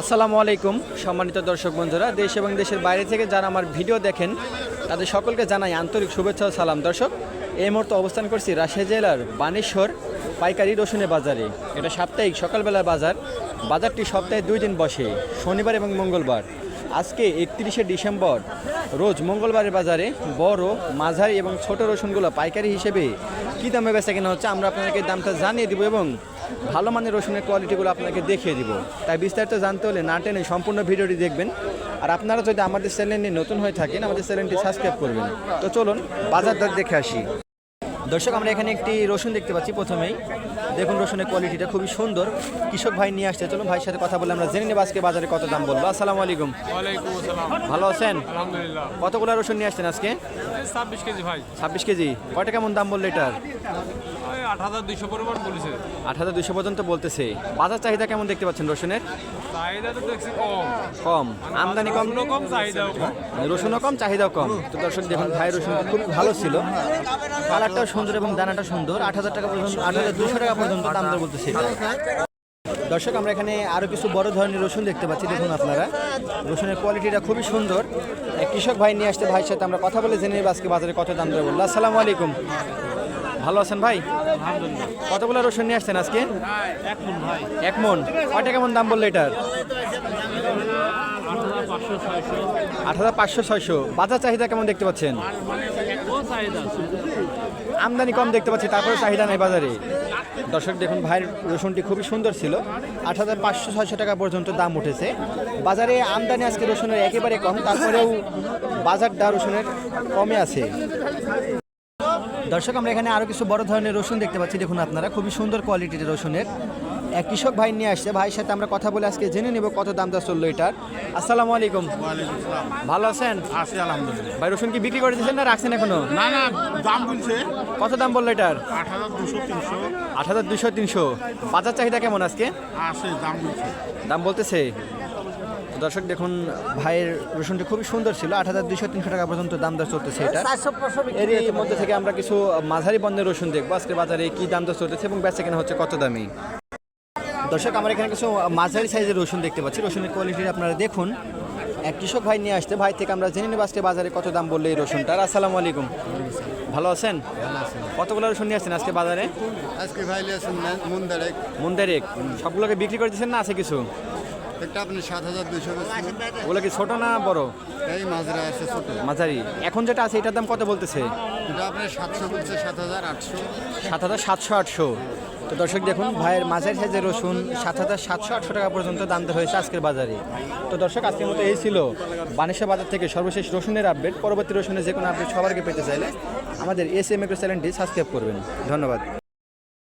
আসসালামু আলাইকুম, সম্মানিত দর্শক বন্ধুরা, দেশ এবং দেশের বাইরে থেকে যারা আমার ভিডিও দেখেন, তাদের সকলকে জানাই আন্তরিক শুভেচ্ছা সালাম। দর্শক, এই মুহূর্তে অবস্থান করছি রাজশাহী জেলার বানেশ্বর পাইকারি রসুনের বাজারে। এটা সাপ্তাহিক সকালবেলার বাজার। বাজারটি সপ্তাহে দুই দিন বসে, শনিবার এবং মঙ্গলবার। আজকে একত্রিশে ডিসেম্বর, রোজ মঙ্গলবারের বাজারে বড়, মাঝারি এবং ছোট রসুনগুলো পাইকারি হিসেবে কী দামে বেচা কেনা হচ্ছে আমরা আপনাদেরকে দামটা জানিয়ে দিব এবং ভালো মানের রসুনের কোয়ালিটিগুলো আপনাকে দেখিয়ে দিব। তাই বিস্তারিত জানতে হলে না টেনে সম্পূর্ণ ভিডিওটি দেখবেন। আর আপনারা যদি আমাদের চ্যানেলে নতুন হয়ে থাকেন, আমাদের চ্যানেলটি সাবস্ক্রাইব করবেন। তো চলুন বাজার দর দেখে আসি। দর্শক আমরা এখানে একটি রসুন দেখতে পাচ্ছি প্রথমেই। দেখুন রসুনের কোয়ালিটিটা খুবই সুন্দর। কৃষক ভাই নিয়ে আসছে। চলুন ভাইয়ের সাথে কথা বলে আমরা জেনে নেব আজকে বাজারে কত দাম বলব আসসালামু আলাইকুম। ভালো আছেন? আলহামদুলিল্লাহ। কতগুলো রসুন নিয়ে আসছেন আজকে? ছাব্বিশ কেজি ভাই। ছাব্বিশ কেজি। কয়টা কেমন দাম বলল এটার? আট হাজার দুইশো পরিমাণ বলেছে। আট হাজার দুশো পর্যন্ত বলতেছে। বাজার চাহিদা কেমন দেখতে পাচ্ছেন রসুনের? চাহিদা তো দেখছি কম। কম। আমদানি কম? কম চাহিদাও কম। রসুনও কম চাহিদাও কম। তো দর্শক দেখুন ভাই রসুন খুব ভালো ছিল। কালারটাও সুন্দর এবং দানাটা সুন্দর। আট হাজার টাকা পর্যন্ত আট হাজার দুশো টাকা পর্যন্ত দাম দর বলতেছে। দর্শক আমরা এখানে আরও কিছু বড় ধরনের রসুন দেখতে পাচ্ছি দেখুন আপনারা। রসুনের কোয়ালিটিটা খুবই সুন্দর। কৃষক ভাই নিয়ে আসতে ভাইয়ের সাথে আমরা কথা বলে জেনে নেব আজকে বাজারে কত দাম দেবো আসসালামু আলাইকুম। ভালো আছেন ভাই? কতগুলো রসুন নিয়ে আসছেন আজকে? এক মন কয়টা কেমন দাম বলল এটার? আট হাজার পাঁচশো ছয়শো। বাজার চাহিদা কেমন দেখতে পাচ্ছেন? আমদানি কম দেখতে পাচ্ছি তারপরে চাহিদা নাই বাজারে। দর্শক দেখুন ভাইয়ের রসুনটি খুবই সুন্দর ছিল। আট হাজার পাঁচশো ছয়শো টাকা পর্যন্ত দাম উঠেছে। বাজারে আমদানি আজকে রসুনের একেবারে কম তারপরেও বাজার বাজারটা রসুনের কমে আছে। দর্শক আমরা এখানে আরও কিছু বড় ধরনের রসুন দেখতে পাচ্ছি। দেখুন আপনারা খুবই সুন্দর কোয়ালিটির রসুনের। এক কৃষক ভাই নিয়ে আসছে। ভাইয়ের সাথে আমরা কথা বলে আজকে জেনে নেব কত দাম দর চলল এটার। আসসালামু আলাইকুম। ভালো আছেন? আছে আলহামদুলিল্লাহ। ভাই রসুন কি বিক্রি করে দিয়েছেন না রাখছেন এখনও? না না দাম বলছে। কত দাম বলল এটার? আট হাজার দুশো তিনশো। আট হাজার দুশো তিনশো। বাজার চাহিদা কেমন আজকে? দাম বলছে। দাম বলতেছে? দর্শক দেখুন ভাইয়ের রসুনটি খুবই সুন্দর ছিল। আট হাজার দুশো তিনশো টাকা পর্যন্ত দাম দর চলতেছে এটা। এরই মধ্যে থেকে আমরা কিছু মাঝারি বন্ধের রসুন দেখব। আজকে বাজারে কি দাম দর চলতেছে এবং বেচা কেনা হচ্ছে কত দামি? দর্শক আমরা এখানে কিছু মাঝারি সাইজের রসুন দেখতে পাচ্ছি। রসুনের কোয়ালিটি আপনারা দেখুন। এক কৃষক ভাই নিয়ে আসতে ভাই থেকে আমরা জেনে নেব আজকে বাজারে কত দাম বললে এই রসুনটার। আসসালামু আলাইকুম। ভালো আছেন? কতগুলো রসুন নিয়ে আসছেন আজকে বাজারে? আজকে ভাইলে আছেন মুন্দারে মুন্দারেক সবগুলোকে বিক্রি করে দিচ্ছেন না আছে কিছু? একটা আপনি সাত হাজার দুইশো ওগুলো কি ছোট না বড়? এই মাজরা আছে ছোট। মাঝারি। এখন যেটা আছে এটার দাম কত বলতেছে? এটা আপনার সাতশো বলছে সাত হাজার আটশো। সাত হাজার সাতশো আটশো। তো দর্শক দেখুন ভাইয়ের মাঝারি সাইজের রসুন সাত হাজার সাতশো আটশো টাকা পর্যন্ত দাম হয়েছে আজকের বাজারে। তো দর্শক আজকের মতো এই ছিল বানেশ্বর বাজার থেকে সর্বশেষ রসুনের আপডেট। পরবর্তী রসুনের যে কোনো আপডেট সবার আগে পেতে চাইলে আমাদের এস এম চ্যানেলটি সাবস্ক্রাইব করবেন। ধন্যবাদ।